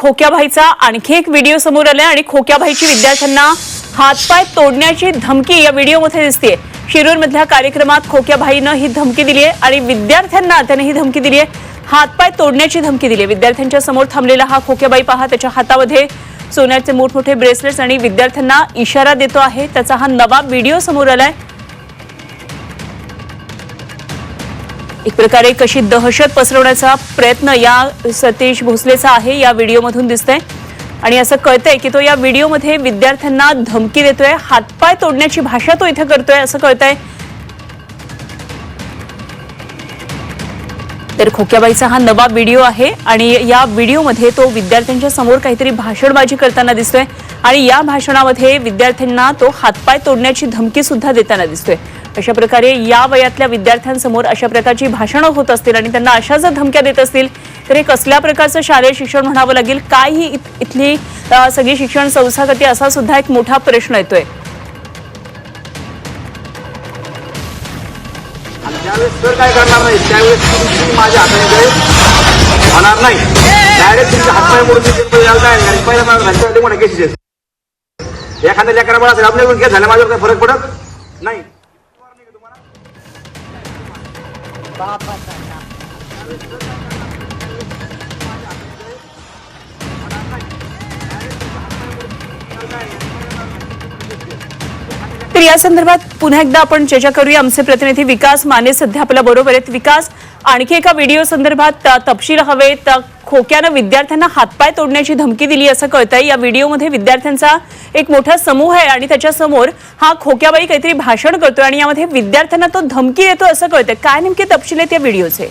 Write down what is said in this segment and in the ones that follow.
खोक्याभाईचा आणखी एक व्हिडिओ समोर आलाय आणि खोक्याभाईची विद्यार्थ्यांना हातपाय तोडण्याची धमकी या व्हिडिओमध्ये दिसते शिरूरमधल्या कार्यक्रमात खोक्याभाईनं ही धमकी दिली आहे आणि विद्यार्थ्यांना त्याने ही धमकी दिली आहे हातपाय तोडण्याची धमकी दिली आहे विद्यार्थ्यांच्या समोर थांबलेला हा खोक्याबाई पहा त्याच्या हातामध्ये सोन्याचे मोठमोठे ब्रेसलेट्स आणि विद्यार्थ्यांना इशारा देतो आहे. त्याचा हा नवा व्हिडिओ समोर आलाय. एक प्रकारे कशी दहशत पसरवण्याचा प्रयत्न या सतीश भोसलेचा आहे या व्हिडिओमधून दिसतंय. आणि असं कळतंय की तो या व्हिडिओमध्ये विद्यार्थ्यांना धमकी देतोय हातपाय तोडण्याची भाषा तो इथं करतोय असं कळतंय. तर खोक्याबाईचा हा नवा व्हिडिओ आहे आणि या व्हिडिओमध्ये तो विद्यार्थ्यांच्या समोर काहीतरी भाषणबाजी करताना दिसतोय आणि या भाषणामध्ये विद्यार्थ्यांना तो हातपाय तोडण्याची धमकी सुद्धा देताना दिसतोय. अशा प्रकारे या वयातल्या विद्यार्थ्यांसमोर अशा प्रकारची भाषणं होत असतील आणि त्यांना अशा जर धमक्या देत असतील तर हे कसल्या प्रकारचं शालेय शिक्षण म्हणावं लागेल? काय ही इथली सगळी शिक्षण संस्थागती असा सुद्धा एक मोठा प्रश्न येतोय. ज्यावेळेस सर काय करणार नाही त्यावेळेस तुम्ही माझ्या हाताने होणार नाही. डायरेक्ट तुमच्या हातपाय मोडून यायला आणि पहिल्या मला घरच्यासाठी मोठ्या केसेस एखाद्या आपल्या झाल्या माझ्यावर काही फरक पडत नाही. பாப்பா தானா तर या संदर्भात पुन्हा एकदा आपण चर्चा करूया. आमचे प्रतिनिधी विकास माने सध्या आपल्या बरोबर आहेत. विकास आणखी एका व्हिडिओ संदर्भात तपशील हवेत खोक्यानं विद्यार्थ्यांना हातपाय तोडण्याची धमकी दिली असं कळतंय. या व्हिडिओमध्ये विद्यार्थ्यांचा एक मोठा समूह आहे आणि त्याच्यासमोर हा खोक्याबाई काहीतरी भाषण करतोय आणि यामध्ये विद्यार्थ्यांना तो धमकी देतो असं कळतंय. काय नेमके तपशील आहेत या व्हिडिओचे?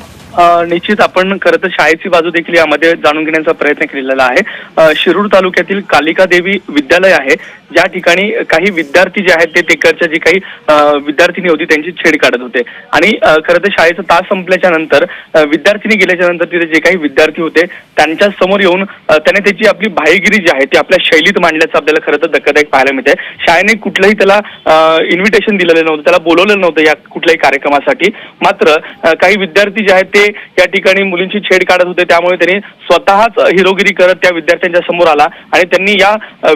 निश्चित आपण खरं तर शाळेची बाजू देखील यामध्ये जाणून घेण्याचा प्रयत्न केलेला आहे. शिरूर तालुक्यातील कालिका देवी विद्यालय आहे. ज्या ठिकाणी काही विद्यार्थी जे आहेत ते तेकरच्या जी काही विद्यार्थिनी होती त्यांची छेड काढत होते. आणि खरं तर शाळेचा तास संपल्याच्या नंतर विद्यार्थिनी गेल्याच्यानंतर तिथे जे काही विद्यार्थी होते त्यांच्यासमोर येऊन त्याने त्याची आपली भाईगिरी जी आहे ती आपल्या शैलीत मांडल्याचं आपल्याला खरं तर धक्कादायक पाहायला मिळते शाळेने कुठलंही त्याला इन्व्हिटेशन दिलेलं नव्हतं त्याला बोलवलेलं नव्हतं या कुठल्याही कार्यक्रमासाठी. मात्र काही विद्यार्थी जे आहेत ते या ठिकाणी मुलींची छेड काढत होते त्यामुळे त्यांनी स्वतःच हिरोगिरी करत त्या विद्यार्थ्यांच्या समोर आला. आणि त्यांनी या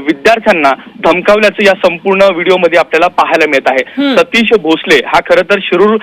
विद्यार्थ्यांना धमकावल्याचं या संपूर्ण व्हिडिओमध्ये आपल्याला पाहायला मिळत आहे. सतीश भोसले हा खरं तर शिरूर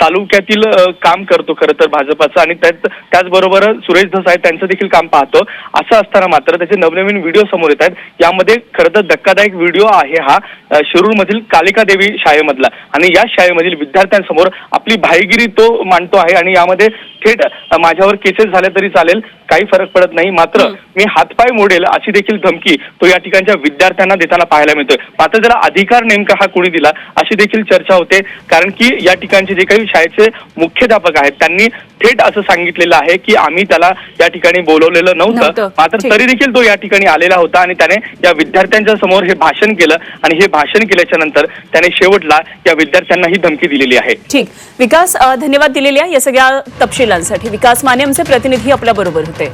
तालुक्यातील काम करतो खरं तर भाजपाचं आणि त्याच त्याचबरोबर सुरेश धस आहेत त्यांचं देखील काम पाहतो. असं असताना मात्र त्याचे नवनवीन व्हिडिओ समोर येत आहेत. यामध्ये खरं तर धक्कादायक व्हिडिओ आहे हा शिरूरमधील कालिका देवी शाळेमधला. आणि या शाळेमधील विद्यार्थ्यांसमोर आपली भाईगिरी तो मांडतो आहे आणि यामध्ये थेट माझ्यावर केसेस झाले तरी चालेल काही फरक पडत नाही. मात्र मी हातपाय मोडेल अशी देखील धमकी तो या ठिकाणच्या विद्यार्थ्यांना देताना पाहायला मिळतोय. मात्र त्याला अधिकार नेमका हा कोणी दिला अशी देखील चर्चा होते. कारण की या ठिकाणचे जे काही शाळेचे मुख्याध्यापक आहेत त्यांनी थेट असं सांगितलेलं आहे की आम्ही त्याला या ठिकाणी बोलवलेलं नव्हतं. मात्र. तरी देखील तो या ठिकाणी आलेला होता आणि त्याने या विद्यार्थ्यांच्या समोर हे भाषण केलं आणि हे भाषण केल्याच्यानंतर त्याने शेवटला या विद्यार्थ्यांना ही धमकी दिलेली आहे. ठीक. विकास धन्यवाद दिलेल्या या सगळ्या महिलांसाठी विकास माने आमचे प्रतिनिधी आपल्या बरोबर होते.